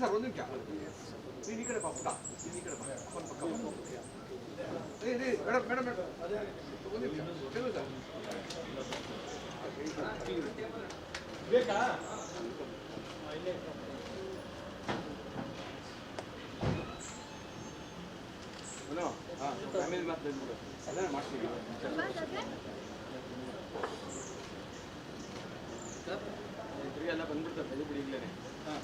Sir ಒಂದು ನಿಮಿಷ ನೀನು ಈ ಕಡೆ ಬಾ ಪುಟ ನೀನು ಈ ಕಡೆ ಬಾ ಅಪ್ಪನ ಪಕ್ಕ ಬಾ. ಏ, ಏ, ಮೇಡಮ್ ಮೇಡಮ್ ಮೇಡಮ್ ಒಂದು ನಿಮಿಷ ಚಂದ್ರ ಸರ್ ಹಲೋ ಹಾಂ ಫ್ಯಾಮಿಲಿ ಮಾತು ಬಂದ್ಬಿಡು ಅದನ್ನ ಮಾಡ್ತೀವಿ ತಿರ್ಗಿ ಎಲ್ಲ ಬಂದ್ಬಿಡ್ತಾರೆ ಬೆಳೆ ಬಿಡಿ ಈಗಲೇ ಹಾಂ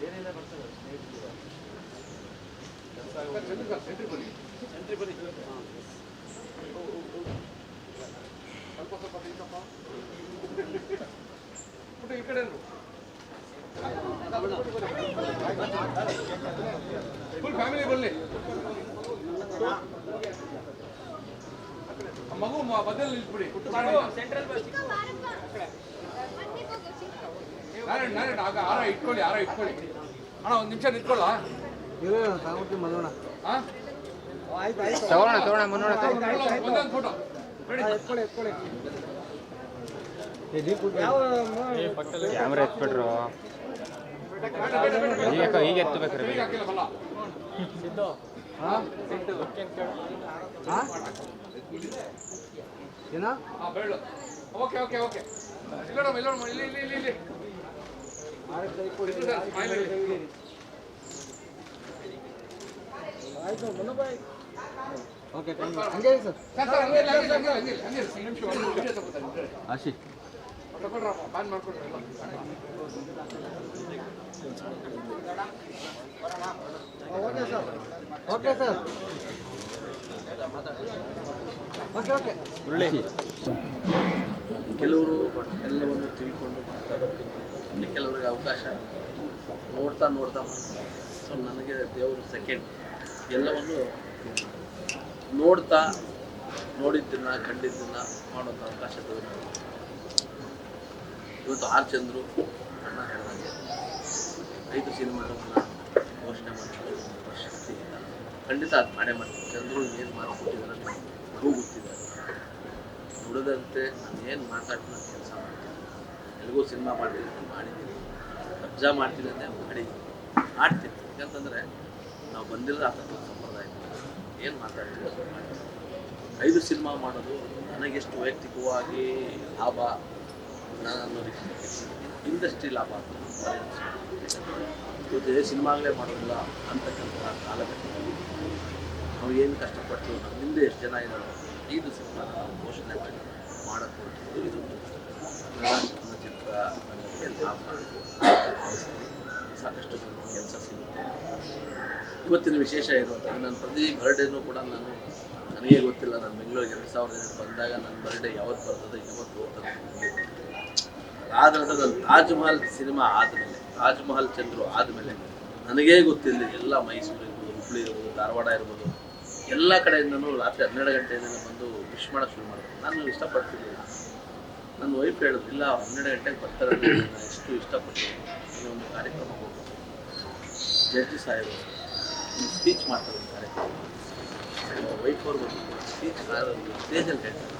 ಬೇರೆ ಎಲ್ಲ ಬರ್ತಾರೆ ಸ್ನೇಹಿತರು ಚಂದ್ರ ಸರ್ ಸೆಂಟ್ರಿ ಬನ್ನಿ ಸೆಂಟ್ರಿ ಬನ್ನಿ ಈ ಕಡೆ ಫುಲ್ ಫ್ಯಾಮಿಲಿ ಬರಲಿ ಮಗು ಬದಲು ನಿಲ್ಸ್ಬಿಡಿ ಸೆಂಟ್ರಲ್ ನಾರಾಯಣ ನಾರಾಯಣ, ಆಗ, ಆರ ಇಟ್ಕೊಳ್ಳಿ ಆರ ಇಟ್ಕೊಳ್ಳಿ. ಅಣ್ಣ, ಒಂದು ನಿಮಿಷ ನಿಂತ್ಕೊಳ್ಳ ತಗೊಳ್ಳೋಣ ತಗೊಳ್ಳೋಣ ಮುನ್ನೋಣ ಕ್ಯಾಮ್ರಾ ಎತ್ಬಿಟ್ರು. ಈಗ ಈಗ ಎತ್ತಬೇಕ್ರಿ ಏನ ಓಕೆ ಓಕೆ ಓಕೆ ಇಲ್ಲೋಣ ಇಲ್ಲೋಣ ಇಲ್ಲಿ ಇಲ್ಲಿ ಇಲ್ಲಿ ಇಲ್ಲಿ ಆಶಿ. Okay sir. Okay sir. Okay okay. ಉಳ್ಳಿ ಕೆಲವರು ಎಲ್ಲವನ್ನು ತಿಳ್ಕೊಂಡು ಮಾತಾಡೋದಕ್ಕೆ ಕೆಲವರಿಗೆ ಅವಕಾಶ ನೋಡ್ತಾ ನೋಡ್ತಾ ಸೊ ನನಗೆ ದೇವರು ಸೆಕೆಂಡ್ ಎಲ್ಲವನ್ನು ನೋಡ್ತಾ ನೋಡಿದ್ದನ್ನ, ಕಂಡಿದ್ದನ್ನ ಮಾಡೋಂಥ ಅವಕಾಶ ಇವತ್ತು ಆರ್ ಚಂದ್ರು ಅಣ್ಣ ಹೇಳಿದಂಗೆ ಐದು ಸಿನಿಮಾಗಳನ್ನ ಘೋಷಣೆ ಮಾಡಿದ್ರು ಶಕ್ತಿ ಇಲ್ಲ. ಖಂಡಿತ ಅದು ಮಾಡೇ ಮಾಡ್ತೀನಿ. ಚಂದ್ರು ಏನು ಮಾಡಿಕೊಟ್ಟಿದ್ದಾರೆ ನನಗೂ ಗೊತ್ತಿದೆ. ನುಡಿದಂತೆ ನಾನು ಏನು ಮಾತಾಡ್ತೀನಿ ನಾನು ಕೆಲಸ ಮಾಡ್ತೀನಿ. ಎಲ್ಲಿಗೂ ಸಿನಿಮಾ ಮಾಡ್ತೀನಿ ಮಾಡಿದ್ದೀನಿ. ಕಬ್ಜಾ ಮಾಡ್ತೀನಿ ಅಂತ ಮಾಡಿದ್ದೀನಿ ಮಾಡ್ತೀನಿ. ಯಾಕಂತಂದರೆ ನಾವು ಬಂದಿಲ್ಲ ಸಂಪ್ರದಾಯ ಏನು ಮಾತಾಡ್ತೀವಿ ಐದು ಸಿನಿಮಾ ಮಾಡೋದು ನನಗೆಷ್ಟು ವೈಯಕ್ತಿಕವಾಗಿ ಲಾಭ ನಾನು ಇಂಡಸ್ಟ್ರಿ ಲಾಭ ಅಂತ ಇವತ್ತು ಸಿನಿಮಾಗಳೇ ಮಾಡೋದಿಲ್ಲ ಅಂತಕ್ಕಂಥ ಕಾಲಘಟ್ಟದಲ್ಲಿ ನಾವು ಏನು ಕಷ್ಟಪಟ್ಟು ನಮ್ಮ ಹಿಂದೆ ಎಷ್ಟು ಜನ ಇದ್ದಾರೆ ಐದು ಸಿನಿಮಾ ಘೋಷಣೆ ಮಾಡಿ ಮಾಡೋಕ್ಕೆ ಇದು ಕನ್ನಡ ಸಾಕಷ್ಟು ಕೆಲಸ ಸಿಗುತ್ತೆ ಇವತ್ತಿನ ವಿಶೇಷ ಇರುವಂತಹ ನಾನು ಪ್ರತಿ ಬರ್ಡೇನೂ ಕೂಡ ನಾನು, ನನಗೆ ಗೊತ್ತಿಲ್ಲ, ನಾನು ಬೆಂಗಳೂರಿಗೆ ಎರಡು ಸಾವಿರದ ಎರಡು ಬಂದಾಗ ನನ್ನ ಬರ್ಡೇ ಯಾವತ್ತು ಬರ್ತದೆ, ಯಾವತ್ತು ಹೋಗ್ತದೆ. ಆದ ನಂತರ ನಾನು ತಾಜ್ ಮಹಲ್ ಸಿನಿಮಾ ಆದಮೇಲೆ ತಾಜ್ ಮಹಲ್ ಚಂದ್ರು ಆದಮೇಲೆ ನನಗೇ ಗೊತ್ತಿಲ್ಲ, ಎಲ್ಲ ಮೈಸೂರು ಇರ್ಬೋದು ಹುಬ್ಬಳ್ಳಿ ಇರ್ಬೋದು, ಧಾರವಾಡ ಇರ್ಬೋದು, ಎಲ್ಲ ಕಡೆಯಿಂದನೂ ರಾತ್ರಿ ಹನ್ನೆರಡು ಗಂಟೆಯಿಂದ ಬಂದು ವಿಶ್ ಮಾಡೋಕ್ಕೆ ಶುರು ಮಾಡಿದೆ ನಾನು ಇಷ್ಟಪಡ್ತಿರ್ಲಿಲ್ಲ ನನ್ನ ವೈಫ್ ಹೇಳಿದ್ರು ಇಲ್ಲ, ಹನ್ನೆರಡು ಗಂಟೆಗೆ ಬರ್ತಾರೆ ಎಷ್ಟು ಇಷ್ಟಪಟ್ಟು ಈ ಒಂದು ಕಾರ್ಯಕ್ರಮ ಹೋಗ್ಬೇಕು. ಜಡ್ಜಿ ಸಾಹೇಬರು ಒಂದು ಸ್ಪೀಚ್ ಮಾಡ್ತಾರೆ ಒಂದು ಕಾರ್ಯಕ್ರಮ. ವೈಫ್ ಅವ್ರು ಸ್ಪೀಚ್ ಸ್ಟೇಜಲ್ಲಿ ಹೇಳ್ತಾರೆ.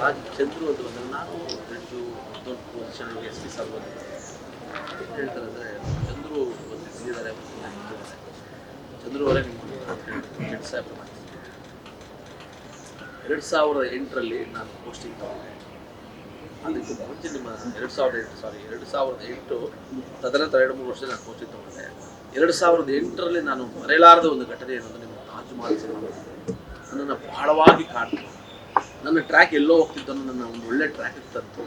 ರಾಜ್ ಚಂದ್ರು ಅಂತ ಬಂದರೆ ನಾನು ಜಡ್ಜು, ದೊಡ್ಡ ಪೊಸಿಷನ್ ಎಸ್ ಪಿ ಸರ್ ಬಂದಿದ್ದಾರೆ ಹೇಳ್ತಾರೆ ಅಂದರೆ ಚಂದ್ರು ಬಂದಿದ್ದಾರೆ ಚಂದ್ರು ಅವರೇ ನಿಮ್ಮ ಜಡ್ಜ್ ಸಾಹೇಬ್ರು ಮಾಡ್ತಾರೆ. ಎರಡು ಸಾವಿರದ ಎಂಟರಲ್ಲಿ ನಾನು ಪೋಸ್ಟಿಂಗ್ ತಗೊಂಡೆ. ಅದಕ್ಕೆ ಮುಂಚೆ ನಿಮ್ಮ ಎರಡು ಸಾವಿರದ ಎಂಟು ಸಾರಿ ಎರಡು ಸಾವಿರದ ಎಂಟು, ತದನಂತರ ಎರಡು, ಮೂರು ವರ್ಷ ನಾನು ಪೋಸ್ಟಿಂಗ್ ತಗೊಂಡೆ. ಎರಡು ಸಾವಿರದ ಎಂಟರಲ್ಲಿ ನಾನು ಮರೆಯಲಾರದ ಒಂದು ಘಟನೆ ಏನಂದ್ರೆ ನಿಮ್ಮ ತಾಜ್ ಮಹಲ್ ಸಿನಿಮಾ ನನ್ನನ್ನು ಬಹಳವಾಗಿ ಕಾಡ್ತು. ನನ್ನ ಟ್ರ್ಯಾಕ್ ಎಲ್ಲೋ ಹೋಗ್ತಿದ್ದನ್ನು ನನ್ನ ಒಂದು ಒಳ್ಳೆ ಟ್ರ್ಯಾಕ್ ತಂತು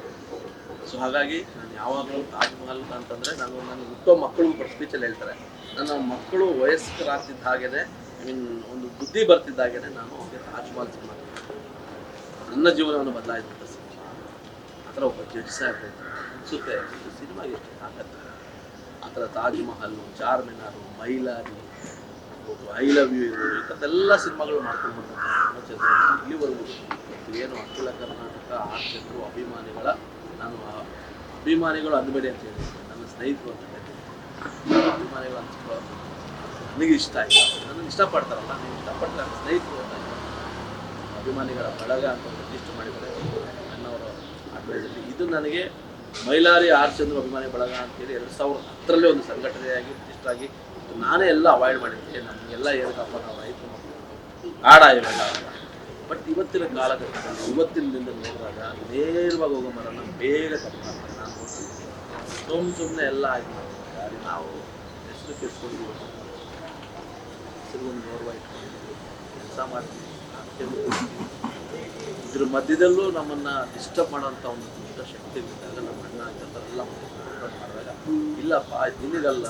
ಸೊ ಹಾಗಾಗಿ ನಾನು ಯಾವಾಗಲೂ ತಾಜ್ ಮಹಲ್ ಅಂತಂದರೆ ನಾನು ನನ್ನ ಹುಟ್ಟೋ ಮಕ್ಕಳು ಸ್ಪೀಚಲ್ಲಿ ಹೇಳ್ತಾರೆ. ನನ್ನ ಮಕ್ಕಳು ವಯಸ್ಕರಾಗ್ತಿದ್ದ ಹಾಗೆಯೇ ಐ ಮೀನ್ ಒಂದು ಬುದ್ಧಿ ಬರ್ತಿದ್ದ ಹಾಗೇನೆ ನಾನು ಅವ್ರಿಗೆ ತಾಜ್ ಮಹಲ್ ಸಿನಿಮಾ ನನ್ನ ಜೀವನವನ್ನು ಬದಲಾಯಿಸಿದಂಥ ಸಿನಿಮಾ ಆ ಥರ ಒಬ್ಬ ಜಡ್ಜ್ ಸಾಹೇಬ್ ಅನಿಸುತ್ತೆ ಸಿನಿಮಾ ಎಷ್ಟು ತಾಕತ್ತೆ ಆ ಥರ Taj Mahal Charminar Mylari, I love you ಈ ಥರದ್ದೆಲ್ಲ ಸಿನಿಮಾಗಳು ಮಾಡ್ಕೊಂಡು ಬಂದ ಇಲ್ಲಿವರೆಗೂ ಏನು ಅಖಿಲ ಕರ್ನಾಟಕ ಆ ಜನರು ಅಭಿಮಾನಿಗಳ, ನಾನು ಅಭಿಮಾನಿಗಳು ಅಂದಬೇಡಿ ಅಂತ ಹೇಳಿ, ನನ್ನ ಸ್ನೇಹಿತರು ಅಂತ ನನ್ನ ಅಭಿಮಾನಿಗಳು ಅನ್ಸ್ಕೊ ನನಗೆ ಇಷ್ಟ ಆಯಿತು. ನನಗೆ ಇಷ್ಟಪಡ್ತಾರಲ್ಲ, ನೀವು ಇಷ್ಟಪಡ್ತಾರೆ ಸ್ನೇಹಿತರು ಅಂತ ಅಭಿಮಾನಿಗಳ ಬಳಗ ಅಂತ ಪ್ರತಿಷ್ಠೆ ಮಾಡಿದ್ದಾರೆ. ಅಣ್ಣವರು ಆಡಳಿತದಲ್ಲಿ ಇದು ನನಗೆ ಮೈಲಾರಿ ಆರ್ ಚಂದ್ರ ಅಭಿಮಾನಿ ಬಳಗ ಅಂತೇಳಿ ಎರಡು ಸಾವಿರದ ಹತ್ತರಲ್ಲೇ ಒಂದು ಸಂಘಟನೆಯಾಗಿ ರಿಜಿಸ್ಟರ್ ಆಗಿ ನಾನೇ ಎಲ್ಲ ಅವಾಯ್ಡ್ ಮಾಡಿದ್ದೆ. ನಮಗೆಲ್ಲ ಏನಕ್ಕಪ್ಪ ನಾವು ರೈತರು ಆಡ ಬಟ್ ಇವತ್ತಿನ ಕಾಲಘಟ್ಟದಲ್ಲಿ, ಇವತ್ತಿನಿಂದ ನೋಡಿದಾಗ ನೇರವಾಗಿ ಹೋಗೋ ಮರನ ಬೇಗ ತಪ್ಪ ನಾನು ಸುಮ್ಮನೆ ಎಲ್ಲ ಆಗಿ ನಾವು ಎಷ್ಟು ಕೆಡ್ಸ್ಕೊಂಡು ಹೆಸರಿಗೊಂದು ಗೌರವ ಕೆಲಸ ಮಾಡ್ತೀವಿ. ಇದ್ರ ಮಧ್ಯದಲ್ಲೂ ನಮ್ಮನ್ನ ಡಿಸ್ಟರ್ಬ್ ಮಾಡೋಂಥ ಒಂದು ದುಷ್ಟ ಶಕ್ತಿ ಬಿದ್ದಾಗ ನಮ್ಮ ಅಣ್ಣ ಎಲ್ಲ ಮಾಡಿದಾಗ ಇಲ್ಲಪ್ಪ ನಿನಗಲ್ಲ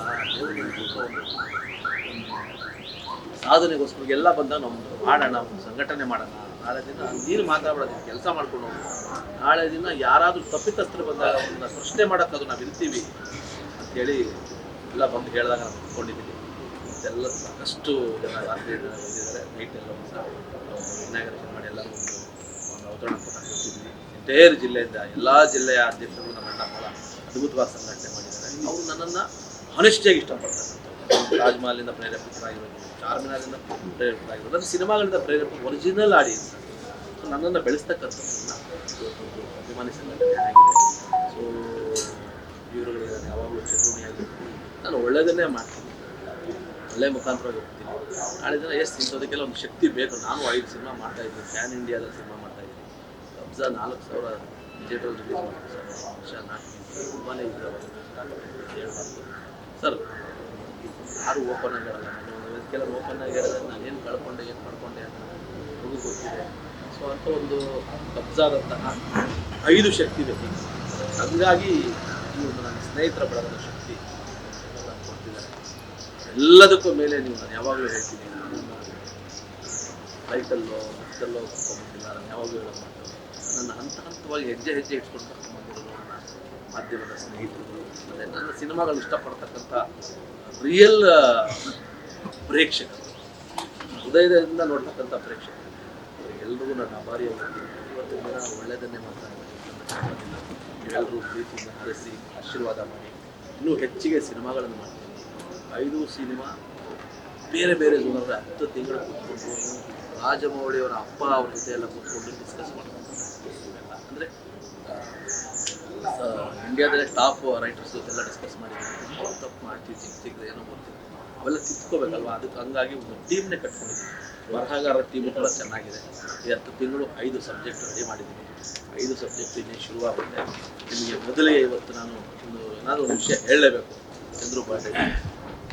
ಸಾಧನೆಗೋಸ್ಕರ ಎಲ್ಲ ಬಂದಾಗ ನಾವು ಮಾಡೋಣ, ಒಂದು ಸಂಘಟನೆ ಮಾಡೋಣ. ನಾಳೆ ದಿನ ನೀನು ಮಾತಾಡೋದು ಕೆಲಸ ಮಾಡ್ಕೊಂಡು ನಾಳೆ ದಿನ ಯಾರಾದರೂ ತಪ್ಪಿತಸ್ಥರು ಬಂದಾಗ ಅವನ್ನ ಪ್ರಶ್ನೆ ಮಾಡೋಕ್ಕದು ನಾವು ಇರ್ತೀವಿ ಅಂತೇಳಿ ಎಲ್ಲ ಬಂದು ಹೇಳಿದಾಗ ನಾವು ಕುತ್ಕೊಂಡಿದ್ದೀನಿ ಎಲ್ಲ ಸಾಕಷ್ಟು ಜನ ರಾತ್ರಿ ಬಂದಿದ್ದಾರೆ ನೈಟ್ ಎಲ್ಲ ಒಂದು ಮಾಡಿ ಎಲ್ಲರೂ ಒಂದು ಒಂದು ಅವತರಣ ಕೊಟ್ಟಿದ್ವಿ ಎಂಟೈರ್ ಜಿಲ್ಲೆಯಿಂದ ಎಲ್ಲ ಜಿಲ್ಲೆಯ ಅಧ್ಯಕ್ಷರು ನಮ್ಮ ಅಣ್ಣ ಬಹಳ ಅದ್ಭುತವಾದ ಸಂಘಟನೆ ಮಾಡಿದ್ದಾರೆ. ಅವರು ನನ್ನನ್ನು ಹಾನೆಸ್ಟಿಯಾಗಿ ಇಷ್ಟಪಡ್ತಕ್ಕಂಥದ್ದು ತಾಜ್ಮಹಲಿಂದ ಪ್ರೇರೇಪಿತರಾಗಿರೋದು ಚಾರ್ಮಿನಾರಿಂದ ಪ್ರೇರೇಪಿತರಾಗಿರೋದು, ಅಂದರೆ ಸಿನಿಮಾಗಳಿಂದ ಪ್ರೇರೇಪ ಒರಿಜಿನಲ್ ಆಡಿಯನ್ಸ್ ಸೊ ನನ್ನನ್ನು ಬೆಳೆಸ್ತಕ್ಕಂಥದ್ದನ್ನು ಅಭಿಮಾನಿ ಸಂಘಟನೆ ಆಗಿದೆ. ಸೊ ಇವರುಗಳಿಗೆ ನಾನು ಯಾವಾಗಲೂ ನಾನು ಒಳ್ಳೆಯದನ್ನೇ ಮಾಡ್ತೀನಿ. ಒಳ್ಳೆ ಮುಖಾಂತರವಾಗಿ ಹೋಗ್ತೀನಿ. ನಾಳೆ ದಿನ ಎಷ್ಟು ಇಂಥದಕ್ಕೆಲ್ಲ ಒಂದು ಶಕ್ತಿ ಬೇಕು. ನಾನು ಐದು ಸಿನಿಮಾ ಮಾಡ್ತಾ ಇದ್ದೀನಿ. ಫ್ಯಾನ್ ಇಂಡಿಯಾದಲ್ಲಿ ಸಿನಿಮಾ ಮಾಡ್ತಾ ಇದ್ದೀನಿ. ಕಬ್ಜಾ ನಾಲ್ಕು ಸಾವಿರ ಥಿಯೇಟ್ರಲ್ಲಿ ರಿಲೀಸ್ ಮಾಡ್ತೀನಿ ಸರ್. ತುಂಬಾ ಇದೆ ಸರ್ ಯಾರು ಓಪನ್ ಆಗಿರಲ್ಲ? ನಾನು ಕೆಲವರು ಓಪನ್ ಆಗಿ ಹೇಳಿದ್ರೆ ನಾನು ಏನು ಕಳ್ಕೊಂಡೆ, ಏನು ಮಾಡ್ಕೊಂಡೆ ಅಂತ ನನಗೂ ಗೊತ್ತಿದೆ. ಸೊ ಅಂತ ಒಂದು ಕಬ್ಜಾದಂತಹ ಐದು ಶಕ್ತಿ ಬೇಕು. ಹಂಗಾಗಿ ಒಂದು ನನ್ನ ಸ್ನೇಹಿತರ ಬಳಗದ ಶಕ್ತಿ. ಎಲ್ಲದಕ್ಕೂ ಮೇಲೆ ನೀವು ನಾನು ಯಾವಾಗಲೂ ಹೇಳ್ತೀನಿ ಬೈಕಲ್ಲೋ ಬಸ್ಸಲ್ಲೋ ಕರ್ಕೊಂಡ್ಬಂದಿಲ್ಲ ನಾನು ಯಾವಾಗಲೂ ಹೇಳೋದು ನನ್ನ ಹಂತ ಹಂತವಾಗಿ ಹೆಜ್ಜೆ ಹೆಜ್ಜೆ ಇಟ್ಕೊಂಡು ಕರ್ಕೊಂಡ್ಬಂದಿರೋದು ನನ್ನ ಮಾಧ್ಯಮದ ಸ್ನೇಹಿತರು ಮತ್ತು ನನ್ನ ಸಿನಿಮಾಗಳು ಇಷ್ಟಪಡ್ತಕ್ಕಂಥ ರಿಯಲ್ ಪ್ರೇಕ್ಷಕರು, ಹೃದಯದಿಂದ ನೋಡ್ತಕ್ಕಂಥ ಪ್ರೇಕ್ಷಕರು, ಎಲ್ರಿಗೂ ನನ್ನ ಅಭಾರಿ ಇವತ್ತು ದಿನ ಒಳ್ಳೆಯದನ್ನೇ ಮಾತಾಡ್ತೀನಿ ನೀವೆಲ್ಲರೂ ಪ್ರೀತಿಯಿಂದ ಹರಿಸಿ ಆಶೀರ್ವಾದ ಮಾಡಿ, ಇನ್ನೂ ಹೆಚ್ಚಿಗೆ ಸಿನಿಮಾಗಳನ್ನು ಮಾಡ್ತೀನಿ. ಐದು ಸಿನಿಮಾ ಬೇರೆ ಬೇರೆ ಜನರ ಹತ್ತು ತಿಂಗಳು ಕೂತ್ಕೊಂಡು ರಾಜಮೌಳಿಯವರ ಅಪ್ಪ ಅವ್ರ ಜೊತೆ ಎಲ್ಲ ಕೂತ್ಕೊಂಡು ಡಿಸ್ಕಸ್ ಮಾಡ್ಕೊಂಡು ಅಂದರೆ ಇಂಡಿಯಾದಲ್ಲೇ ಟಾಪ್ ರೈಟರ್ಸ್ ಜೊತೆಲ್ಲ ಡಿಸ್ಕಸ್ ಮಾಡಿದ್ದೀನಿ ತಪ್ಪು ಮಾಡ್ತೀವಿ ಚಿಕ್ಕ ಚಿಕ್ಕದು ಏನೋ ಬರ್ತೀವಿ ಅವೆಲ್ಲ ತಿತ್ಕೋಬೇಕಲ್ವ ಅದಕ್ಕೆ ಹಂಗಾಗಿ ಒಂದು ಟೀಮ್ನೇ ಕಟ್ಕೊಂಡಿದ್ದೀವಿ ಬರಹಗಾರ ಟೀಮ್ ಕೂಡ ಚೆನ್ನಾಗಿದೆ. ಈ ಹತ್ತು ತಿಂಗಳು ಐದು ಸಬ್ಜೆಕ್ಟ್ ರೆಡಿ ಮಾಡಿದ್ದೀನಿ. ಐದು ಸಬ್ಜೆಕ್ಟ್ ಇನ್ನೇ ಶುರುವಾಗುತ್ತೆ. ನಿಮಗೆ ಮೊದಲೇ ಇವತ್ತು ನಾನು ಒಂದು, ಏನಾದರೂ ಒಂದು ವಿಷಯ ಹೇಳಲೇಬೇಕು. ಚಂದ್ರು ಪಾಟೀಲ್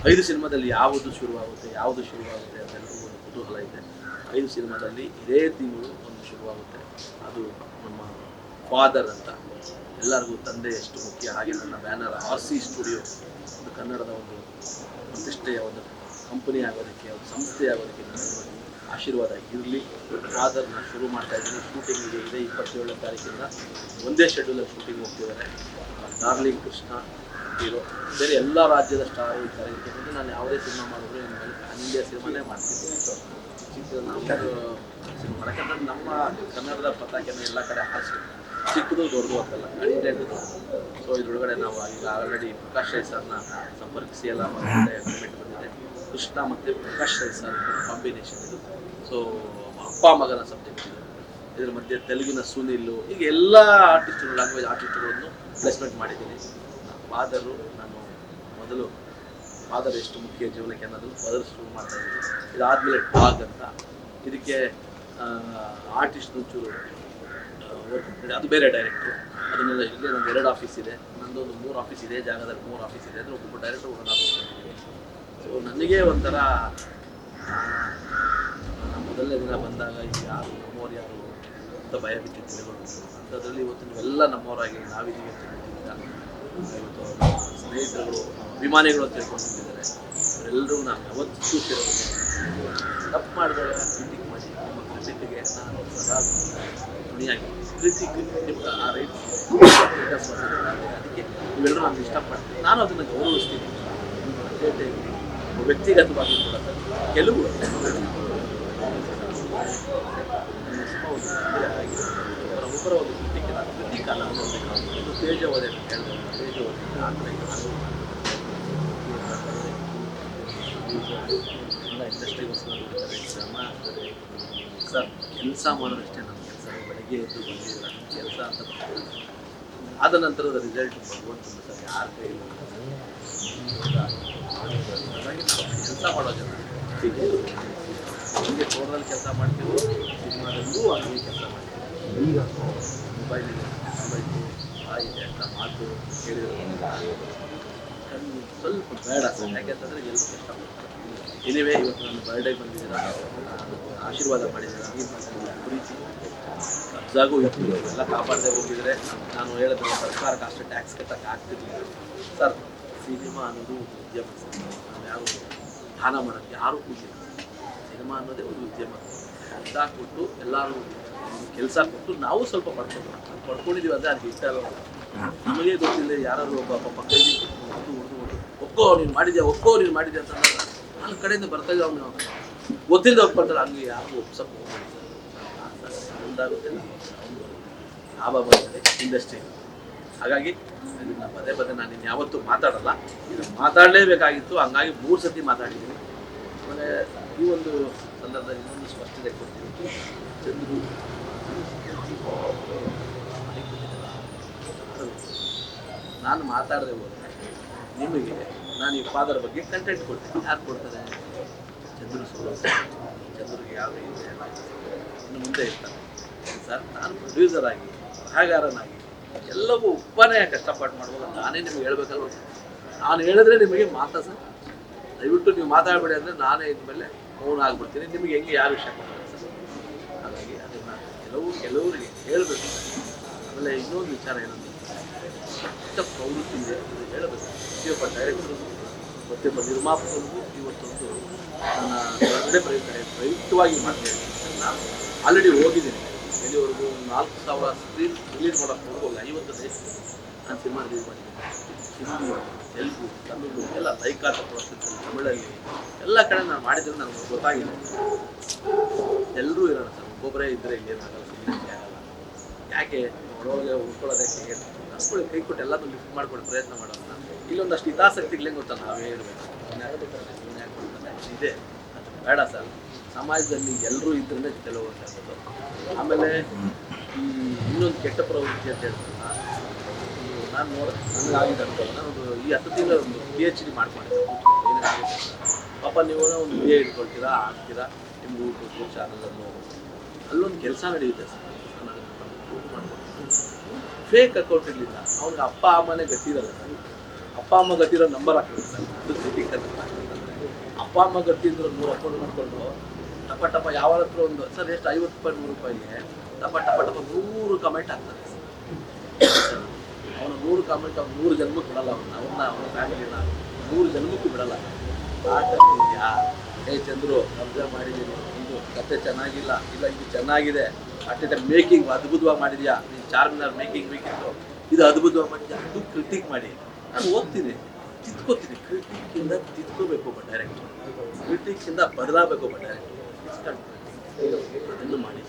ಐದು ಸಿನಿಮಾದಲ್ಲಿ ಯಾವುದು ಶುರುವಾಗುತ್ತೆ ಯಾವುದು ಶುರುವಾಗುತ್ತೆ ಅದೆಲ್ಲರಿಗೂ ಒಂದು ಕುತೂಹಲ ಇದೆ. ಐದು ಸಿನಿಮಾದಲ್ಲಿ ಇದೇ ತಿಂಗಳು ಒಂದು ಶುರುವಾಗುತ್ತೆ. ಅದು ನಮ್ಮ ಫಾದರ್ ಅಂತ. ಎಲ್ಲರಿಗೂ ತಂದೆ ಎಷ್ಟು ಮುಖ್ಯ? ಹಾಗೆ ನನ್ನ ಬ್ಯಾನರ್ ಆರ್ ಸಿ ಸ್ಟುಡಿಯೋ ಒಂದು ಕನ್ನಡದ ಒಂದು ಪ್ರತಿಷ್ಠೆಯ ಒಂದು ಕಂಪನಿ ಆಗೋದಕ್ಕೆ, ಒಂದು ಸಂಸ್ಥೆ ಆಗೋದಕ್ಕೆ ನನಗೆ ಆಶೀರ್ವಾದ ಇರಲಿ. ಫಾದರ್ ನಾನು ಶುರು ಮಾಡ್ತಾ ಇದ್ದೀನಿ. ಶೂಟಿಂಗಿಗೆ ಇದೆ ಇಪ್ಪತ್ತೇಳನೇ ತಾರೀಕಿಂದ ಒಂದೇ ಶೆಡ್ಯೂಲಲ್ಲಿ ಶೂಟಿಂಗ್ ಹೋಗ್ತಿದ್ದಾರೆ. ಡಾರ್ಲಿಂಗ್ ಕೃಷ್ಣ ಹೀರೋ ಬೇರೆ ಎಲ್ಲ ರಾಜ್ಯದ ಸ್ಟಾರ್ ಇರ್ತಾರೆ. ನಾನು ಯಾವುದೇ ಸಿನಿಮಾ ಮಾಡಿದ್ರು ಏನು ಮೇಲೆ ಪ್ಯಾನ್ ಇಂಡಿಯಾ ಸಿನಿಮಾನೇ ಚಿಕ್ಕ ನಮ್ಮದು ಸಿನಿಮಾ ನಮ್ಮ ಕನ್ನಡದ ಪತಾಕೆನ ಎಲ್ಲ ಕಡೆ ಹಾರಿಸಿ, ಚಿಕ್ಕದು ದೊಡ್ಡದು ಅಂತಲ್ಲ ಕಂಟೆಂಟ್ ಸೊ ಇದ್ರೊಳಗಡೆ ನಾವು ಈಗ ಆಲ್ರೆಡಿ ಪ್ರಕಾಶ್ ರೈ ಸರ್ನ ಸಂಪರ್ಕಿಸಿ ಎಲ್ಲ ಅಗ್ರಿಮೆಂಟ್ ಬಂದಿದೆ. ಕೃಷ್ಣ ಮತ್ತು ಪ್ರಕಾಶ್ ರೈ ಸರ್ ಕಾಂಬಿನೇಷನ್ ಇದು. ಸೊ ಅಪ್ಪ ಮಗನ ಸಬ್ಜೆಕ್ಟ್ ಇದು. ಇದ್ರ ಮಧ್ಯೆ ತೆಲುಗಿನ ಸುನಿಲ್ಲು ಈಗ ಎಲ್ಲ ಆರ್ಟಿಸ್ಟ್ಗಳು ಲ್ಯಾಂಗ್ವೇಜ್ ಆರ್ಟಿಸ್ಟ್ಗಳನ್ನು ಪ್ಲೇಸ್ಮೆಂಟ್ ಮಾಡಿದ್ದೀನಿ. ಫಾದರು ನಾನು ಮೊದಲು ಫಾದರ್ ಎಷ್ಟು ಮುಖ್ಯ ಜೀವನಕ್ಕೆ ಅನ್ನೋದನ್ನು ಫಾದರ್ ಶುರು ಮಾಡ್ತಾ ಇದ್ದೀನಿ. ಇದಾದಮೇಲೆ ಡಾಗ್ ಅಂತ. ಇದಕ್ಕೆ ಆರ್ಟಿಸ್ಟ್ ಒಂಚೂರು ವರ್ಕ್ ಅದು ಬೇರೆ ಡೈರೆಕ್ಟ್ರು ಅದನ್ನೆಲ್ಲ ಇಲ್ಲಿ ನಂದು ಎರಡು ಆಫೀಸ್ ಇದೆ. ನಂದು ಒಂದು ಮೂರು ಆಫೀಸ್ ಇದೆ. ಜಾಗದಲ್ಲಿ ಮೂರು ಆಫೀಸ್ ಇದೆ. ಅಂದರೆ ಒಬ್ಬೊಬ್ಬ ಡೈರೆಕ್ಟ್ರು ಒಂದು ಆಫೀಸ್ ಸೊ ನನಗೆ ಒಂಥರ ಮೊದಲನೇ ದಿನ ಬಂದಾಗ ಯಾರು ನಮ್ಮವ್ರು ಯಾರು ಅಂತ ಭಯ ದಿನಗಳು ಅಂಥದ್ರಲ್ಲಿ ಇವತ್ತು ನೀವೆಲ್ಲ ನಮ್ಮವರಾಗಿ ನಾವಿದ್ದೀವಿ ಅಂತ ಸ್ನೇಹಿತರುಗಳು ಅಭಿಮಾನಿಗಳು ಅಂತ ಹೇಳ್ಕೊಂಡಿದ್ದಾರೆ. ಅವರೆಲ್ಲರೂ ನಾನು ಯಾವತ್ತೂ ಸೇರೋದು ತಪ್ಪು ಮಾಡಿದಾಗ ಕ್ರಿಟಿಕ್ ಮಾಡಿ, ನಿಮ್ಮ ಕ್ರಿಟಿಕ್ಗೆ ನಾನು ಸದಾ ಋಣಿಯಾಗಿ ಕ್ರಿಟಿಕ್ ನಿಮ್ಗೆ ಆ ರೈಟ್ ಅದಕ್ಕೆ ಇವೆಲ್ಲರೂ ನಾನು ಇಷ್ಟಪಡ್ತೀನಿ ನಾನು ಅದನ್ನು ಗೌರವಿಸ್ತೀನಿ. ವ್ಯಕ್ತಿಗತವಾಗಿ ಕೂಡ ಕೆಲವು ಒಬ್ಬರ ಒಂದು ಕ್ರಿಟಿಕ್ ಅಲ್ಲ ಇದು ತೇಜವಾದ ಹೇಳ್ತಾರೆ ಎಲ್ಲ ಇಂಡಸ್ಟ್ರಿ ಶ್ರಮ ಆಗ್ತದೆ ಸರ್ ಕೆಲಸ ಮಾಡೋದಷ್ಟೇ ನಮ್ಮ ಕೆಲಸ ಬೆಳಗ್ಗೆ ಎದ್ದು ಬಂದಿಲ್ಲ ಕೆಲಸ ಅಂತ. ಆದ ನಂತರದ ರಿಸಲ್ಟ್ ಭಗವಂತನ ಸರ್ ಯಾರ ಕೈಲಿ ಕೆಲಸ ಮಾಡೋ ಜನ ಹೀಗೆ ಫೋನಲ್ಲಿ ಕೆಲಸ ಮಾಡ್ತೀವೋ ಸಿನಿಮಾದಲ್ಲೂ ಅಲ್ಲಿ ಕೆಲಸ ಮಾಡ್ತೀವಿ ಈಗ ಮೊಬೈಲ್ ಮೊಬೈಲ್ ಆಗಿದೆ ಅಂತ ಮಾತು ಸ್ವಲ್ಪ ಬೇಡ. ಯಾಕೆಂತಂದ್ರೆ ಎಲ್ಲರೂ ಕಷ್ಟಪಡ್ತಾರೆ. ಎನಿವೇ ಇವತ್ತು ನನ್ನ ಬರ್ಡೇ ಬಂದಿದ್ದೀರಾ ಆಶೀರ್ವಾದ ಮಾಡಿದ್ದೀರಾ. ಪ್ರೀತಿ ಕಬ್ಜಾಗೂ ಇತ್ತು ಎಲ್ಲ ಕಾಪಾಡದೆ ಹೋಗಿದ್ರೆ ನಾನು ಹೇಳಿದ್ರೆ ಸರ್ಕಾರಕ್ಕೆ ಅಷ್ಟು ಟ್ಯಾಕ್ಸ್ ಕಟ್ಟಕ್ಕೆ ಆಗ್ತಿರ್ಲಿಲ್ಲ. ಸರ್ ಸಿನಿಮಾ ಅನ್ನೋದು ಉದ್ಯಮ. ಸರ್ ನಾವು ಯಾರು ದಾನ ಮಾಡೋಕ್ಕೆ ಯಾರು ಕೂತಿಲ್ಲ ಸಿನಿಮಾ ಅನ್ನೋದೇ ಒಂದು ಉದ್ಯಮ. ಅರ್ಧ ಕೊಟ್ಟು ಎಲ್ಲರೂ ಕೆಲಸ ಕೊಟ್ಟು ನಾವು ಸ್ವಲ್ಪ ಪಡ್ಕೊಂಡು ಪಡ್ಕೊಂಡಿದ್ದೀವಿ ಅಂದರೆ ಅದು ಇಷ್ಟ ಅಲ್ಲ ನಮಗೆ ಗೊತ್ತಿಲ್ಲ ಯಾರಾದರೂ ಒಬ್ಬ ಕೈಲಿ ಹೊಡೆದು ಹೊಡೆದು ಒಕ್ಕೋ ನೀನು ಮಾಡಿದ್ಯಾ? ಒಕ್ಕೋ ನೀನು ಮಾಡಿದ್ಯಾ? ಅಂತ ನನ್ನ ಕಡೆಯಿಂದ ಬರ್ತಾ ಇದ್ದ ಅವನು ಗೊತ್ತಿಲ್ಲದೆ ಬರ್ತಾರೆ ಹಂಗೆ ಯಾರು ಒಪ್ಸಕ್ಕೆ ಮುಂದಾಗುತ್ತೆ ಲಾಭ ಬಂದರೆ ಇಂಡಸ್ಟ್ರಿ ಹಾಗಾಗಿ ಇದನ್ನ ಪದೇ ಪದೇ ನಾನು ಇನ್ನು ಯಾವತ್ತೂ ಮಾತಾಡಲ್ಲ. ಇದು ಮಾತಾಡಲೇಬೇಕಾಗಿತ್ತು. ಹಂಗಾಗಿ ಮೂರು ಸತಿ ಮಾತಾಡಿದ್ದೀನಿ. ಆಮೇಲೆ ಈ ಒಂದು ಸಂದರ್ಭದಲ್ಲಿ ಇನ್ನೊಂದು ಸ್ಪಷ್ಟತೆ ಕೊಡ್ತೀನಿ. ಚಂದ್ರು ನಾನು ಮಾತಾಡದೆ ಹೋದರೆ ನಿಮಗೆ ನಾನು ಈ ಫಾದರ್ ಬಗ್ಗೆ ಕಂಟೆಂಟ್ ಕೊಡ್ತೀನಿ. ಯಾರು ಕೊಡ್ತಾರೆ? ಚಂದ್ರ ಸೋಲ ಚಂದ್ರಿಗೆ ಯಾವ ಇದೆ ಇನ್ನು ಮುಂದೆ ಇರ್ತಾರೆ. ಸರ್ ನಾನು ಪ್ರೊಡ್ಯೂಸರ್ ಆಗಿ ಹಾಗಾರನಾಗಿ ಎಲ್ಲವೂ ಉಪ್ಪನೇ ಕಷ್ಟಪಟ್ಟು ಮಾಡುವಾಗ ನಾನೇ ನಿಮಗೆ ಹೇಳ್ಬೇಕಲ್ವ? ನಾನು ಹೇಳಿದ್ರೆ ನಿಮಗೆ ಮಾತಾ ಸರ್. ದಯವಿಟ್ಟು ನೀವು ಮಾತಾಡಬೇಡಿ ಅಂದರೆ ನಾನೇ ಇದ್ಮೇಲೆ ಮೌನ ಆಗ್ಬಿಡ್ತೀನಿ. ನಿಮಗೆ ಹೆಂಗೆ ಯಾರು ವಿಷಯ ಕೊಡ್ತಾರೆ ಸರ್ ಹಾಗಾಗಿ ಅದನ್ನು ಕೆಲವು ಕೆಲವರಿಗೆ ಹೇಳಬೇಕು. ಆಮೇಲೆ ಇನ್ನೊಂದು ವಿಚಾರ ಏನಂದ್ರೆ ಪ್ರವೃತ್ತಿ ಇದೆ ಅದು ಹೇಳಬೇಕು. ಪ್ರತಿಯೊಬ್ಬ ಡೈರೆಕ್ಟರ್ಗೂ ಪ್ರತಿಯೊಬ್ಬ ನಿರ್ಮಾಪಕರಿಗೂ ಇವತ್ತೊಂದು ನನ್ನ ಪ್ರಯುಕ್ತ ಪ್ರಯುಕ್ತವಾಗಿ ಮಾಡ್ತೇನೆ ನಾನು ಆಲ್ರೆಡಿ ಹೋಗಿದ್ದೀನಿ ಎಲ್ಲಿವರೆಗೂ ನಾಲ್ಕು ಸಾವಿರ ಸ್ಕ್ರೀನ್ ರಿಲೀಸ್ ಮಾಡೋಕ್ಕೆ ಹೋಗೋಲ್ಲ. ಐವತ್ತು ದೇಶ ನಾನು ಸಿನಿಮಾ ರಿಲೀಸ್ ಮಾಡಿದ್ದೀನಿ ಹಿಂದಿ ತೆಲುಗು ತಮಿಳು ಎಲ್ಲ ಲೈಕಾಟ ಪ್ರಸ್ತುತದಲ್ಲಿ ತಮಿಳಲ್ಲಿ ಎಲ್ಲ ಕಡೆ ನಾನು ಮಾಡಿದ್ರೆ ನನಗೆ ಗೊತ್ತಾಗಿದೆ. ಎಲ್ಲರೂ ಇರೋಣ ಸರ್. ಒಬ್ಬೊಬ್ಬರೇ ಇದ್ದರೆ ಏನಾಗಲ್ಲ ಯಾಕೆ? ಒಳಗೆ ಉಳ್ಕೊಳ್ಳೋದಕ್ಕೆ ಅಷ್ಟು ಕೈ ಕೊಟ್ಟು ಎಲ್ಲದನ್ನು ಲಿಫ್ಟ್ ಮಾಡ್ಕೊಂಡು ಪ್ರಯತ್ನ ಮಾಡೋಣ ಇಲ್ಲೊಂದಷ್ಟು ಹಿತಾಸಕ್ತಿಗಳೇ ಗೊತ್ತಾ ನಾವೇ ಇರಬೇಕು ಇದೆ. ಅದು ಬೇಡ ಸರ್. ಸಮಾಜದಲ್ಲಿ ಎಲ್ಲರೂ ಇದ್ರೇ ಕೆಲವು ಆಗೋದು ಆಮೇಲೆ ಈ ಇನ್ನೊಂದು ಕೆಟ್ಟ ಪ್ರವೃತ್ತಿ ಅಂತ ಹೇಳ್ತೀನಿ ನಾನು ನೋಡ ನನಗಾಗಿದೆ ಅನ್ಕೊಳ್ಳ ನಾನು ಒಂದು ಈ ಹತ್ತು ತಿಂಗಳ ಒಂದು ಪಿ ಎಚ್ ಡಿ ಮಾಡ್ಕೊಂಡಿದ್ದೆ. ಪಾಪ ನೀವು ಒಂದು ಬಿ ಎ ಇಟ್ಕೊಳ್ತೀರಾ ಆಗ್ತೀರಾ ನಿಮ್ಗೆ ಊಟದ್ದು ಚಾನಲನ್ನು ಅಲ್ಲೊಂದು ಕೆಲಸ ನಡೆಯುತ್ತೆ ಸರ್. ಫೇಕ್ ಅಕೌಂಟ್ ಇರಲಿಲ್ಲ ಅವ್ನಿಗೆ ಅಪ್ಪ, ಅಮ್ಮನೇ ಗಟ್ಟಿರಲ್ಲ ಸರ್. ಅಪ್ಪ, ಅಮ್ಮ ಗಟ್ಟಿರೋ ನಂಬರ್ ಹಾಕಿದ್ರು ಸರ್. ಅಪ್ಪ, ಅಮ್ಮ ಗಟ್ಟಿದ್ರು ನೂರು ಅಕೌಂಟ್ ಮಾಡಿಕೊಂಡು ಟಪ ಟಪ ಯಾವ ಹತ್ರ ಒಂದು ಸರ್ ಎಷ್ಟು ಐವತ್ತು ರೂಪಾಯಿ, ನೂರು ರೂಪಾಯಿಗೆ ಟಪ ಟಪ ಟಪ ನೂರು ಕಮೆಂಟ್ ಆಗ್ತಾರೆ ಅವನು ನೂರು ಕಮೆಂಟ್ ಅವ್ನು ನೂರು ಜನ್ಮಕ್ಕೆ ಬಿಡಲ್ಲ ಅವನ್ನ ಅವನ್ನ ಅವನ ಫ್ಯಾಮಿಲಿನ ನೂರು ಜನ್ಮಕ್ಕೂ ಬಿಡಲ್ಲ. ಮಾತಾಡ್ತಿದ್ಯಾ ಏ ಚಂದ್ರು ಅಬ್ಸರ್ವ್ ಮಾಡಿದ್ದೀನಿ ಕತೆ ಚೆನ್ನಾಗಿಲ್ಲ, ಇಲ್ಲ ಇದು ಚೆನ್ನಾಗಿದೆ ಅಟ್ ಮೇಕಿಂಗ್ ಅದ್ಭುತವಾಗಿ ಮಾಡಿದ್ಯಾ, ನೀನು ಚಾರ್ಮಿನಾರ್ ಮೇಕಿಂಗ್ ಬೇಕಿತ್ತು, ಇದು ಅದ್ಭುತವಾಗಿ ಮಾಡಿದ್ಯಾ ಅದು ಕ್ರಿಟಿಕ್ ಮಾಡಿ. ನಾನು ಓದ್ತೀನಿ, ತಿದ್ಕೋತೀನಿ ಕ್ರಿಟಿಕ್ಕಿಂದ ತಿದ್ಕೋಬೇಕು ಒಬ್ಬ ಡೈರೆಕ್ಟರ್ ಕ್ರಿಟಿಕ್ಕಿಂದ ಬದಲಾಗಬೇಕು ಒಬ್ಬ ಡೈರೆಕ್ಟರ್ ಅದನ್ನು ಮಾಡಿ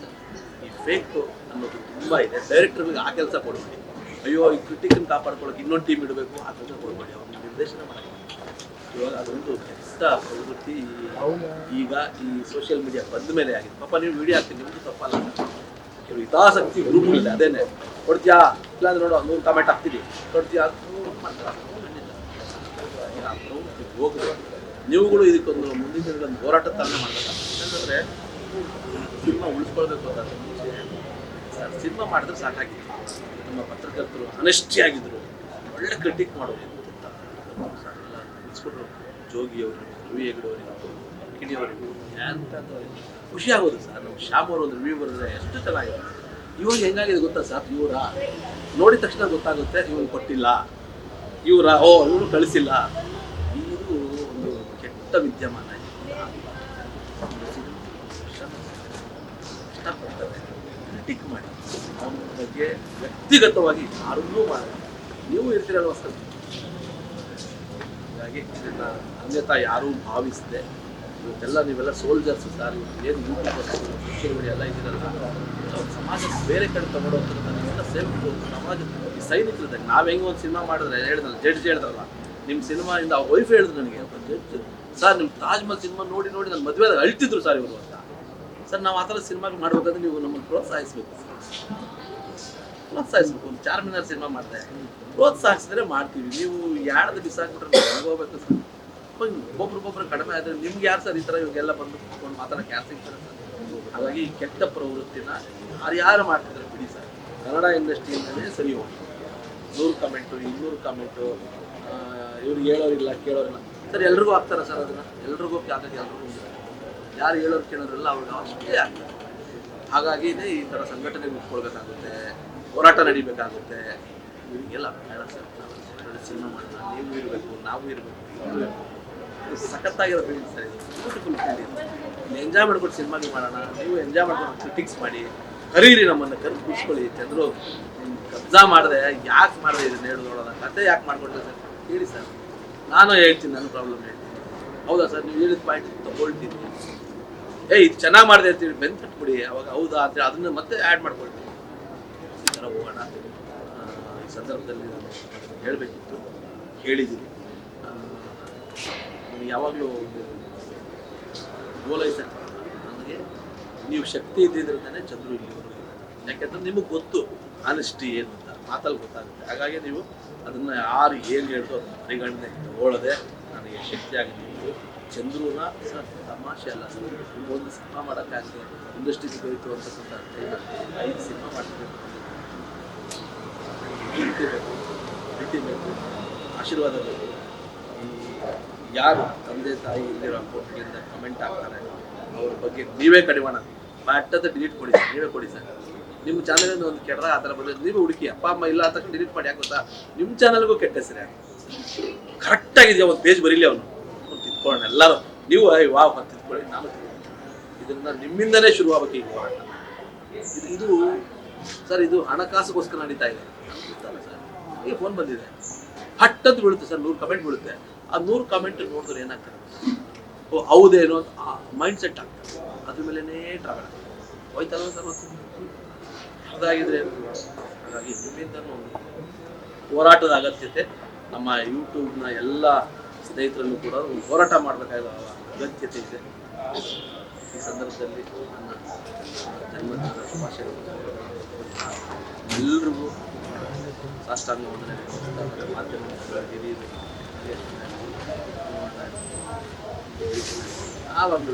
ಈ ಫೇಕ್ ಅನ್ನೋದು ತುಂಬ ಇದೆ. ಡೈರೆಕ್ಟರ್ಗೆ ಆ ಕೆಲಸ ಕೊಡಬೇಡಿ. ಅಯ್ಯೋ, ಈ ಕ್ರಿಟಿಕನ್ನು ಕಾಪಾಡ್ಕೊಳ್ಳೋಕೆ ಇನ್ನೊಂದು ಟೀಮ್ ಇಡಬೇಕು, ಆ ಕೆಲಸ ಕೊಡ್ಬೇಡಿ. ಅವ್ರಿಗೆ ನಿರ್ದೇಶನ ಮಾಡಿ ಇವಾಗ ಅದೊಂದು ಕೆಟ್ಟ ಪ್ರವೃತ್ತಿ. ಈಗ ಈ ಸೋಷಿಯಲ್ ಮೀಡಿಯಾ ಬಂದ ಮೇಲೆ ಆಗಿದೆ. ಪಾಪ ನೀವು ವಿಡಿಯೋ ಹಾಕ್ತೀನಿ, ನಿಮ್ದು ತಪ್ಪಲ್ಲ. ಕೆಲವು ಹಿತಾಸಕ್ತಿ ಗ್ರೂಪ್ಗಳಿದೆ ಅದೇನೆ. ಕೊಡ್ತೀಯಾ? ಇಲ್ಲಾಂದ್ರೆ ನೋಡು ನೂರು ಕಾಮೆಂಟ್ ಹಾಕ್ತೀನಿ. ಕೊಡ್ತೀಯಾ? ಹೋಗಿದೆ ನೀವುಗಳು ಇದಕ್ಕೊಂದು ಮುಂದಿನ ದಿನಗಳಲ್ಲಿ ಹೋರಾಟ ತನ್ನ ಮಾಡಬೇಕು. ಯಾಕಂದ್ರೆ ಸಿನಿಮಾ ಉಳಿಸ್ಕೊಳ್ಬೇಕು ಅಂತ ಸರ್, ಸಿನಿಮಾ ಮಾಡಿದ್ರೆ ಸಾಕಾಗಿತ್ತು. ನಮ್ಮ ಪತ್ರಕರ್ತರು ಆಗಿದ್ರು ಒಳ್ಳೆ ಕ್ರಿಟಿಕ್ ಸರ್ ನಿಲ್ಸ್ಕೊಟ್ರು ಜೋಗಿಯವರು ರವಿ ಹೆಗಡೆ ಕಿಣಿಯವರಿಗೂ ಅಂತ ಖುಷಿ ಆಗೋದು ಸರ್. ನಮ್ಮ ಶ್ಯಾಮ್ ಅವರು ಒಂದು ರಿವ್ಯೂ ಬರೆದ್ರೆ ಎಷ್ಟು ಚೆನ್ನಾಗಿದೆ. ಇವಾಗ ಹೆಂಗಾಗಿದೆ ಗೊತ್ತಾ ಸರ್? ಇವರ ನೋಡಿದ ತಕ್ಷಣ ಗೊತ್ತಾಗುತ್ತೆ ಇವನು ಕೊಟ್ಟಿಲ್ಲ. ಇವರ, ಓ ಇವನು ಕಳಿಸಿಲ್ಲ. ಇದು ಒಂದು ಕೆಟ್ಟ ವಿದ್ಯಮಾನ ಕ್ರಿಟಿಕ್ ಮಾಡಿ. ಅವನ ಬಗ್ಗೆ ವ್ಯಕ್ತಿಗತವಾಗಿ ಯಾರನ್ನೂ ಮಾಡಿ ನೀವು ಇರ್ತೀರಲ್ವ ಸರ್? ಹಾಗಾಗಿ ಇದನ್ನ ಅನ್ಯತಾ ಯಾರೂ ಭಾವಿಸದೆ. ಇವತ್ತೆಲ್ಲ ನೀವೆಲ್ಲ ಸೋಲ್ಜರ್ಸ್ ಸರ್ ಏನು ಯೂಟ್ಯೂಬರ್ಸ್ ಸೋಷಿಯಲ್ ಮೀಡಿಯಾ ಎಲ್ಲ ಇದ್ದೀರಲ್ಲ, ನಾವು ಸಮಾಜ ಬೇರೆ ಕಡೆ ನೀವೆಲ್ಲ ಸೇಫ್ ಸಮಾಜ ಈ ಸೈನಿಕರಿದ್ದಾಗ ನಾವು ಹೆಂಗೆ ಒಂದು ಸಿನಿಮಾ ಮಾಡಿದ್ರೆ ಹೇಳಿದ್ರಲ್ಲ ಜಡ್ಜ್ ಹೇಳಿದ್ರಲ್ಲ ನಿಮ್ಮ ಸಿನಿಮಾದಿಂದ ಆ ವೈಫ್ ಹೇಳಿದ್ರು ನನಗೆ ಜಡ್ಜ್ ಸರ್ ನಿಮ್ಮ ತಾಜ್ ಮಹಲ್ ಸಿನಿಮಾ ನೋಡಿ ನೋಡಿ ನನ್ನ ಮದುವೆ ಅಳ್ತಿದ್ರು ಸರ್ ಇವರು ಅಂತ. ಸರ್ ನಾವು ಆ ಥರ ಸಿನಿಮಾಗಳು ಮಾಡಬೇಕಾದ್ರೆ ನೀವು ನಮ್ಮನ್ನು ಪ್ರೋತ್ಸಾಹಿಸ್ಬೇಕು. ಪ್ರೋತ್ಸಾಹಿಸ್ಬೇಕು. ಚಾರ್ಮಿನಾರ್ ಸಿನಿಮಾ ಮಾಡಿದೆ ಪ್ರೋತ್ಸಾಹಿಸಿದ್ರೆ ಮಾಡ್ತೀವಿ. ನೀವು ಯಾರ್ದು ಬಿಸಾಕ್ಬಿಟ್ರೆ ಹೋಗ್ಬೇಕು ಸರ್. ಒಬ್ರಿಗೊಬ್ರು ಕಡಿಮೆ ಆದರೆ ನಿಮ್ಗೆ ಯಾರು ಸರ್ ಈ ಥರ ಇವಾಗೆಲ್ಲ ಬಂದು ಕುತ್ಕೊಂಡು ಮಾತಾಡೋಕೆ ಯಾರು ಸಿಗ್ತಾರೆ ಸರ್? ಹಾಗಾಗಿ ಕೆಟ್ಟ ಪ್ರವೃತ್ತಿನ ಯಾರು ಯಾರು ಮಾಡ್ತಿದ್ದಾರೆ ಬಿಡಿ ಸರ್. ಕನ್ನಡ ಇಂಡಸ್ಟ್ರಿಯಿಂದಲೇ ಸರಿ ಹೋಗಿ. ನೂರು ಕಮೆಂಟು ಇನ್ನೂರು ಕಮೆಂಟು ಇವ್ರಿಗೆ ಹೇಳೋರಿಲ್ಲ, ಕೇಳೋರಿಲ್ಲ. ಸರ್, ಎಲ್ರಿಗೂ ಆಗ್ತಾರೆ ಸರ್ ಅದನ್ನ? ಎಲ್ರಿಗೂ ಆಗೋದು ಎಲ್ರಿಗೂ ಯಾರು ಹೇಳೋರು ಕೇಳೋರಿಲ್ಲ, ಅವ್ರಿಗೆ ಅಷ್ಟೇ ಆಗ್ತದೆ ಹಾಗಾಗಿನೇ ಈ ಥರ ಸಂಘಟನೆ ನಿಂತ್ಕೊಳ್ಬೇಕಾಗುತ್ತೆ ಹೋರಾಟ ನಡಿಬೇಕಾಗುತ್ತೆ. ಇವರಿಗೆಲ್ಲ ಬೇಡ ಸರ್ ಸಿನಿಮಾ ಮಾಡೋಣ. ನೀವು ಇರಬೇಕು, ನಾವು ಇರಬೇಕು ಸಖತ್ತಾಗಿರೋ ಸರ್ ಇದು. ಬ್ಯೂಟಿಫುಲ್ ಫೀಲಿಂಗ್ ಎಂಜಾಯ್ ಮಾಡ್ಕೊಂಡು ಸಿನಿಮಾಗೆ ಮಾಡೋಣ. ನೀವು ಎಂಜಾಯ್ ಮಾಡ್ಕೊಂಡು ಕ್ರಿಟಿಕ್ಸ್ ಮಾಡಿ. ಕರೀರಿ ನಮ್ಮನ್ನು, ಕರೆದು ಕೂರಿಸ್ಕೊಳ್ಳಿ ಚಂದ್ರು ಕಬ್ಜಾ ಮಾಡಿದೆ, ಯಾಕೆ ಮಾಡಿದೆ ಇದನ್ನ ಹೇಳಿ ನೋಡೋಣ. ಕತೆ ಯಾಕೆ ಮಾಡ್ಕೊಂಡ್ರೆ ಸರ್? ಹೇಳಿ ಸರ್. ನಾನು ಹೇಳ್ತೀನಿ, ನನ್ನ ಪ್ರಾಬ್ಲಮ್ ಹೇಳ್ತೀನಿ. ಹೌದಾ ಸರ್? ನೀವು ಹೇಳಿದ ಪಾಯಿಂಟ್ ತಗೊಳ್ತೀನಿ. ಏ ಇದು ಚೆನ್ನಾಗಿ ಮಾಡಿದೆ ಅಂತೇಳಿ ಬೆನ್ ಕಟ್ಬಿಡಿ ಅವಾಗ ಹೌದಾ ಅಂತೇಳಿ ಅದನ್ನ ಮತ್ತೆ ಆ್ಯಡ್ ಮಾಡ್ಕೊಳ್ತೀನಿ. ಈ ಹೋಗೋಣ. ಈ ಸಂದರ್ಭದಲ್ಲಿ ನಾನು ಹೇಳಬೇಕಿತ್ತು, ಹೇಳಿದ್ದೀನಿ. ಯಾವಾಗಲೂ ಒಂದು ಗೋಲೈಸಕ್ಕೆ ನನಗೆ ನೀವು ಶಕ್ತಿ ಇದ್ದಿದ್ರಿಂದನೇ ಚಂದ್ರು ಇದ್ದಾರೆ. ಯಾಕೆಂದ್ರೆ ನಿಮಗೆ ಗೊತ್ತು ಆನೆಸ್ಟಿ ಏನು ಅಂತ, ಮಾತಲ್ಲಿ ಗೊತ್ತಾಗುತ್ತೆ. ಹಾಗಾಗಿ ನೀವು ಅದನ್ನು ಯಾರು ಏನು ಹೇಳ್ತು ಅದನ್ನು ಪರಿಗಣನೆ ತಗೊಳ್ಳದೆ ನನಗೆ ಶಕ್ತಿ ಆಗಿದೆ ಚಂದ್ರೂನ ಸರ್ ತಮಾಷೆ ಅಲ್ಲ, ಒಂದು ಸಿನಿಮಾ ಮಾಡೋಕ್ಕಾಗಲಿ ಇಂಡಸ್ಟ್ರಿಗೆ ಹೋಯಿತು ಅಂತಕ್ಕಂಥ ಇಲ್ಲ ಐದು ಸಿನಿಮಾ ಮಾಡ್ತಿದ್ದೀನಿ ಪ್ರೀತಿ ಬೇಕು ಪ್ರೀತಿ ಬೇಕು ಆಶೀರ್ವಾದ ಬೇಕು ಈ ಯಾರು ತಂದೆ ತಾಯಿ ಇಲ್ಲಿರೋ ಅಕೌಂಟ್ಗಳಿಂದ ಕಮೆಂಟ್ ಹಾಕ್ತಾರೆ, ಅವ್ರ ಬಗ್ಗೆ ನೀವೇ ಕಡಿವಾಣ ಬಟ್ಟದ ಡಿಲೀಟ್ ಕೊಡಿ ಸರ್, ನೀವೇ ಕೊಡಿ ಸರ್. ನಿಮ್ಮ ಚಾನಲಿಂದ ಒಂದು ಕೆಡ್ರ ಆ ಥರ ಬಂದರೆ ನೀವೇ ಹುಡುಕಿ, ಅಪ್ಪ, ಅಮ್ಮ ಇಲ್ಲ ಅಂತ ಡಿಲೀಟ್ ಮಾಡಿ ಗೊತ್ತಾ? ನಿಮ್ಮ ಚಾನಲ್ಗೂ ಕೆಟ್ಟ ಹೆಸರೇ ಕರೆಕ್ಟಾಗಿದೆಯಾ ಒಂದು ಪೇಜ್ ಬರೀಲಿ ಅವನು. ಅವ್ನು ತಿದ್ಕೊಳ್ಳೋಣ ಎಲ್ಲರೂ. ನೀವು ವಾವ್, ಅಂತ ತಿದ್ಕೊಳ್ಳಿ, ನಾನು. ಇದನ್ನ ನಿಮ್ಮಿಂದನೇ ಶುರುವಾಗಬೇಕು ಈಗ. ಇದು ಇದು, ಸರ್, ಇದು ಹಣಕಾಸುಗೋಸ್ಕರ ನಡೀತಾ ಇದೆ. ಈಗ ಫೋನ್ ಬಂದಿದೆ. ಹಟ್ ಅಂತ ಬೀಳುತ್ತೆ ಸರ್, ನೂರು ಕಮೆಂಟ್ ಬೀಳುತ್ತೆ. ಆ ನೂರು ಕಮೆಂಟ್ ನೋಡಿದ್ರೆ ಏನಾಗ್ತದೆ? ಓ, ಹೌದೇನೋ ಮೈಂಡ್ ಸೆಟ್ ಆಗ್ತದೆ. ಅದ್ರ ಮೇಲೇ ಟ್ರಾವೆಲ್ ಆಗ್ತದೆ ಹೋಯ್ತಲ್ಲ ಸರ್ ಮತ್ತೆ? ಅದಾಗಿದ್ರೆ, ಹಾಗಾಗಿ ನಿಮ್ಮಿಂದನೂ ಒಂದು ಹೋರಾಟದ ಅಗತ್ಯತೆ. ನಮ್ಮ ಯೂಟ್ಯೂಬ್ನ ಎಲ್ಲ ಸ್ನೇಹಿತರಲ್ಲೂ ಕೂಡ ಹೋರಾಟ ಮಾಡಬೇಕಾದ ಅಗತ್ಯತೆ ಇದೆ. ಈ ಸಂದರ್ಭದಲ್ಲಿ ನನ್ನ ಜನ್ಮದಿನದ ಶುಭಾಶಯಗಳು. ಎಲ್ರಿಗೂ రాష్ట్రాన్ని ఉండాలని మాధ్యమం ఆ వాళ్ళు